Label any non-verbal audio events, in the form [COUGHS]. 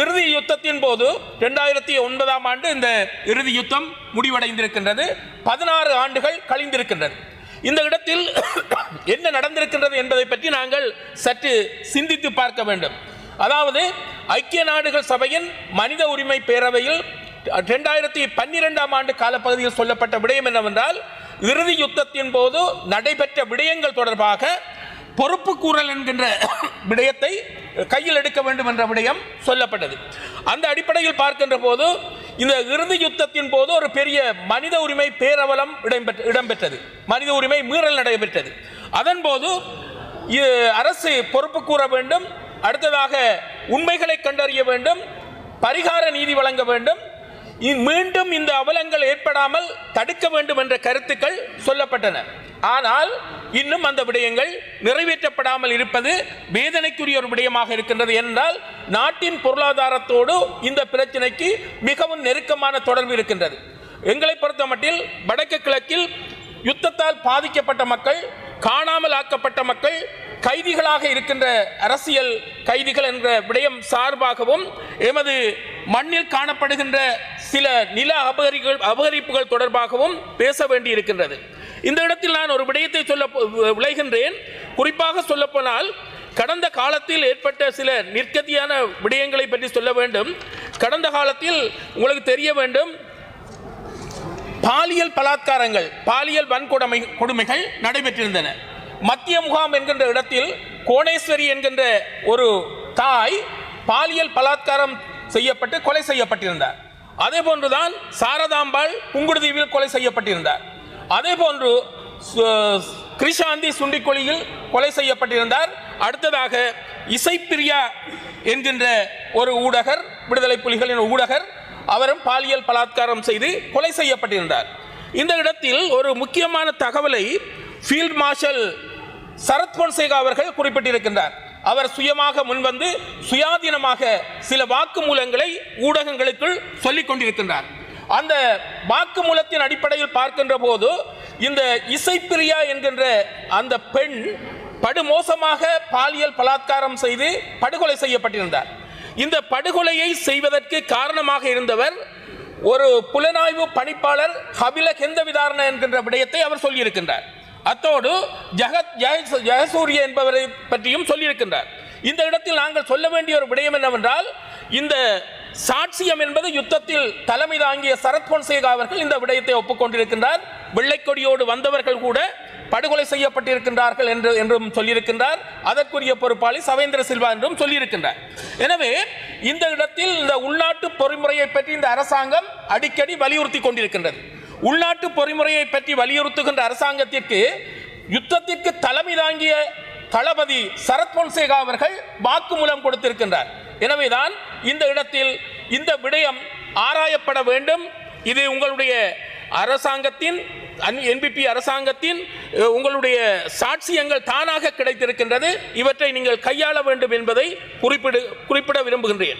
இறுதி யுத்தத்தின் போது இரண்டாயிரத்தி ஒன்பதாம் ஆண்டு இந்த இறுதி யுத்தம் முடிவடைந்திருக்கின்றது. பதினாறு ஆண்டுகள் கழிந்திருக்கின்றது. இந்த இடத்தில் [COUGHS] என்ன நடந்திருக்கின்றது என்பதை பற்றி நாங்கள் சற்று சிந்தித்து பார்க்க வேண்டும். அதாவது ஐக்கிய நாடுகள் சபையின் மனித உரிமை பேரவையில் இரண்டாயிரத்தி பன்னிரெண்டாம் ஆண்டு காலப்பகுதியில் சொல்லப்பட்ட விடயம் என்னவென்றால் இறுதி யுத்தத்தின் போது நடைபெற்ற விடயங்கள் தொடர்பாக பொறுப்பு கூறல் என்கின்ற [COUGHS] விடயத்தை கையில் எடுக்க வேண்டும் என்ற விடயம் சொல்லப்பட்டது. அந்த அடிப்படையில் பார்க்கின்ற போது இந்த இறுதி யுத்தத்தின் போது ஒரு பெரிய மனித உரிமை பேரவலம் இடம்பெற்ற இடம்பெற்றது. மனித உரிமை மீறல் நடைபெற்றது. அதன் போது அரசு பொறுப்பு கூற வேண்டும் அடுத்ததாக உண்மைகளை கண்டறிய வேண்டும் பரிகார நீதி வழங்க வேண்டும் மீண்டும் இந்த அவலங்கள் ஏற்படாமல் தடுக்க வேண்டும் என்ற கருத்துக்கள் சொல்லப்பட்டன. ஆனால் இன்னும் அந்த விடயங்கள் நிறைவேற்றப்படாமல் இருப்பது வேதனைக்குரிய ஒரு விடயமாக இருக்கின்றது என்றால் நாட்டின் பொருளாதாரத்தோடு இந்த பிரச்சனைக்கு மிகவும் நெருக்கமான தொடர்பு இருக்கின்றது. எங்களை பொறுத்தமட்டில் வடக்கு கிழக்கில் யுத்தத்தால் பாதிக்கப்பட்ட மக்கள் காணாமல் ஆக்கப்பட்ட மக்கள் கைதிகளாக இருக்கின்ற அரசியல் கைதிகள் என்ற விடயம் சார்பாகவும் எமது மண்ணில் காணப்படுகின்ற சில நில அபகரிகள் அபகரிப்புகள் தொடர்பாகவும் பேச வேண்டி இருக்கின்றது இந்த இடத்தில் நான் ஒரு விடயத்தை சொல்ல விளைகின்றேன். குறிப்பாக சொல்லப்போனால் கடந்த காலத்தில் ஏற்பட்ட சில நிற்கத்தியான விடயங்களை பற்றி சொல்ல வேண்டும். கடந்த காலத்தில் உங்களுக்கு தெரிய வேண்டும் பாலியல் பலாத்காரங்கள் பாலியல் வன்கொடுமை கொடுமைகள் நடைபெற்றிருந்தன. மத்திய முகாம் என்கின்ற இடத்தில் கோணேஸ்வரி என்கின்ற ஒரு தாய் பாலியல் பலாத்காரம் செய்யப்பட்டு கொலை செய்யப்பட்டிருந்தார். அதே போன்றுதான் சாரதாம்பாள் புங்குடுதீவில் கொலை செய்யப்பட்டிருந்தார். அதே போன்று கிருஷாந்தி சுண்டிக்கொழியில் கொலை செய்யப்பட்டிருந்தார். அடுத்ததாக இசைப்பிரியா என்கின்ற ஒரு ஊடகர் விடுதலை புலிகளின் ஊடகர் அவரும் பாலியல் பலாத்காரம் செய்து கொலை செய்யப்பட்டிருந்தார். இந்த இடத்தில் ஒரு முக்கியமான தகவலை ஃபீல்ட் மார்ஷல் சரத் பொன்சேகா அவர்கள் குறிப்பிட்டிருக்கின்றார். அவர் சுயமாக முன்வந்து சுயாதீனமாக சில வாக்குமூலங்களை ஊடகங்களுக்குள் சொல்லிக் கொண்டிருக்கின்றார். அந்த வாக்குமூலத்தின் அடிப்படையில் பார்க்கின்ற போது இந்த இசைப்பிரியா என்கின்ற அந்த பெண் படுமோசமாக பாலியல் பலாத்காரம் செய்து படுகொலை செய்யப்பட்டிருந்தார். இந்த படுகொலையை செய்வதற்கு காரணமாக இருந்தவர் ஒரு புலனாய்வு பணிப்பாளர் ஹபில கெந்த விதாரண என்கின்ற விடயத்தை அவர் சொல்லியிருக்கின்றார். அத்தோடு ஜெகத் ஜெய- ஜெயசூரிய என்பவரை பற்றியும் சொல்லியிருக்கின்றார். இந்த இடத்தில் நாங்கள் சொல்ல வேண்டிய ஒரு விடயம் என்னவென்றால் இந்த சாட்சியம் என்பது யுத்தத்தில் தலைமை தாங்கிய சரத் பொன்சேகா அவர்கள் இந்த விடயத்தை ஒப்புக்கொண்டிருக்கின்றார். வெள்ளைக்கொடியோடு வந்தவர்கள் கூட படுகொலை செய்யப்பட்டிருக்கின்றார்கள் என்று என்றும் சொல்லியிருக்கின்றார். அதற்குரிய பொறுப்பாளி சவேந்திர சில்வா என்றும் சொல்லியிருக்கின்றார். எனவே இந்த இடத்தில் இந்த உள்நாட்டு பொறிமுறையை பற்றி இந்த அரசாங்கம் அடிக்கடி வலியுறுத்தி கொண்டிருக்கின்றது. உள்நாட்டு பொறிமுறையை பற்றி வலியுறுத்துகின்ற அரசாங்கத்திற்கு யுத்தத்திற்கு தலைமை தாங்கிய தளபதி சரத் பொன்சேகா அவர்கள் வாக்குமூலம் கொடுத்திருக்கின்றார். எனவேதான் இந்த இடத்தில் இந்த விடயம் ஆராயப்பட வேண்டும். இது உங்களுடைய அரசாங்கத்தின் என்பிபி அரசாங்கத்தின் உங்களுடைய சாட்சியங்கள் தானாக கிடைத்திருக்கின்றது. இவற்றை நீங்கள் கையாள வேண்டும் என்பதை குறிப்பிடு குறிப்பிட விரும்புகின்றேன்.